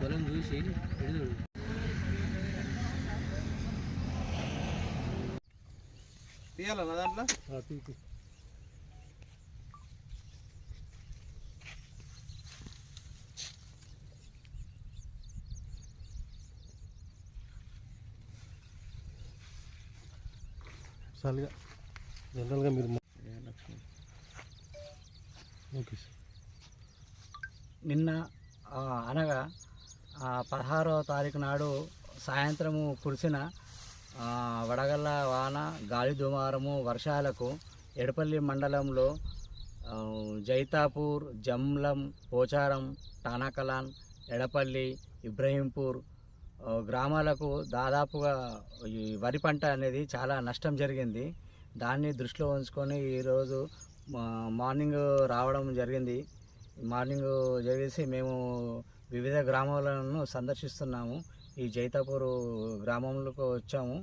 జ్వరం చూసి ఎడుదుడు తీయాలన్నా దాంట్లో? సార్గా. జనరల్గా మీరు ఓకే సార్. నిన్న అనగా పదహారో పదహారవ తారీఖు నాడు సాయంత్రము కురిసిన ఆ, వడగళ్ళ వాన గాలి దుమారము వర్షాలకు ఎడపల్లి మండలంలో జైతాపూర్ జమ్లం పోచారం టానాకలాన్ ఎడపల్లి ఇబ్రహీంపూర్ గ్రామాలకు దాదాపుగా ఈ వరి పంట అనేది చాలా నష్టం జరిగింది. దాన్ని దృష్టిలో ఉంచుకొని ఈరోజు మార్నింగ్ రావడం జరిగింది. మార్నింగ్ జరిగేసి మేము వివిధ గ్రామాలను సందర్శిస్తున్నాము. ఈ జైతాపూర్ గ్రామంలోకి వచ్చాము.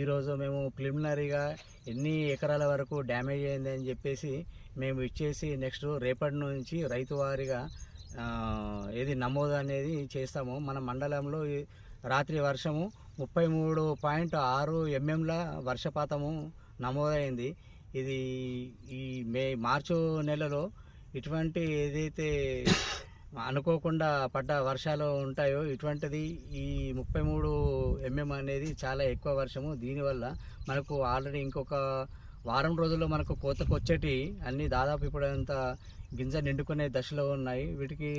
ఈరోజు మేము ప్రిలిమినరీగా ఎన్ని ఎకరాల వరకు డ్యామేజ్ అయింది అని చెప్పేసి మేము ఇచ్చేసి నెక్స్ట్ రేపటి నుంచి రైతు వారిగా ఏది నమోదు అనేది చేస్తాము. మన మండలంలో రాత్రి వర్షము ముప్పై మూడు పాయింట్ ఆరు ఎంఎంల వర్షపాతము నమోదైంది. ఇది ఈ మే మార్చు నెలలో ఇటువంటి ఏదైతే అనుకోకుండా పడ్డ వర్షాలు ఉంటాయో ఇటువంటిది ఈ ముప్పై మూడు ఎంఎం అనేది చాలా ఎక్కువ వర్షము. దీనివల్ల మనకు ఆల్రెడీ ఇంకొక వారం రోజుల్లో మనకు కోతకు వచ్చేటి అన్నీ దాదాపు ఇప్పుడు అంత గింజ నిండుకునే దశలో ఉన్నాయి. వీటికి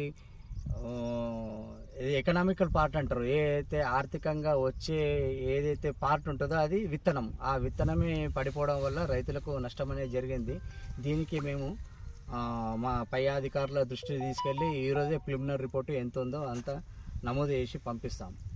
ఎకనామికల్ పార్ట్ అంటారు. ఏదైతే ఆర్థికంగా వచ్చే ఏదైతే పార్ట్ ఉంటుందో అది విత్తనం. ఆ విత్తనమే పడిపోవడం వల్ల రైతులకు నష్టం అనేది జరిగింది. దీనికి మేము మా పై అధికారుల దృష్టికి తీసుకెళ్ళి ఈరోజే ప్రిలిమినరీ రిపోర్టు ఎంత ఉందో అంత నమోదు చేసి పంపిస్తాం.